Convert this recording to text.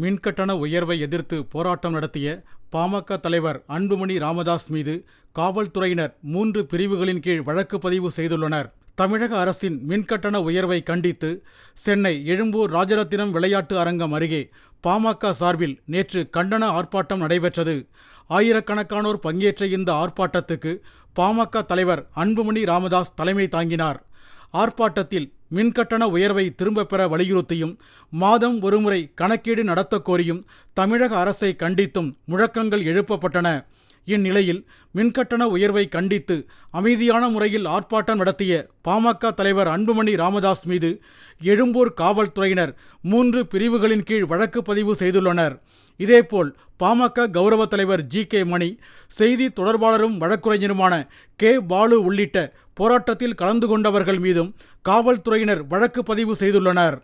மின்கட்டண உயர்வை எதிர்த்து போராட்டம் நடத்திய பாமக தலைவர் அன்புமணி ராமதாஸ் மீது காவல்துறையினர் மூன்று பிரிவுகளின் கீழ் வழக்கு பதிவு செய்துள்ளனர். தமிழக அரசின் மின்கட்டண உயர்வை கண்டித்து சென்னை எழும்பூர் ராஜரத்தினம் விளையாட்டு அரங்கம் அருகே பாமக சார்பில் நேற்று கண்டன ஆர்ப்பாட்டம் நடைபெற்றது. ஆயிரக்கணக்கானோர் பங்கேற்ற இந்த ஆர்ப்பாட்டத்துக்கு பாமக தலைவர் அன்புமணி ராமதாஸ் தலைமை தாங்கினார். ஆர்ப்பாட்டத்தில் மின்கட்டண உயர்வை திரும்பப் பெற வலியுறுத்தியும் மாதம் ஒருமுறை கணக்கீடு நடத்தக் கோரியும் தமிழக அரசை கண்டித்தும் முழக்கங்கள் எழுப்பப்பட்டன. இந்நிலையில் மின்கட்டண உயர்வை கண்டித்து அமைதியான முறையில் ஆர்ப்பாட்டம் நடத்திய பாமக தலைவர் அன்புமணி ராமதாஸ் மீது எழும்பூர் காவல்துறையினர் மூன்று பிரிவுகளின் கீழ் வழக்கு பதிவு செய்துள்ளனர். இதேபோல் பாமக கௌரவ தலைவர் ஜி கே மணி செய்தி தொடர்பாளரும் வழக்குரைஞருமான கே பாலு உள்ளிட்ட போராட்டத்தில் கலந்து கொண்டவர்கள் மீதும் காவல்துறையினர் வழக்கு பதிவு செய்துள்ளனர்.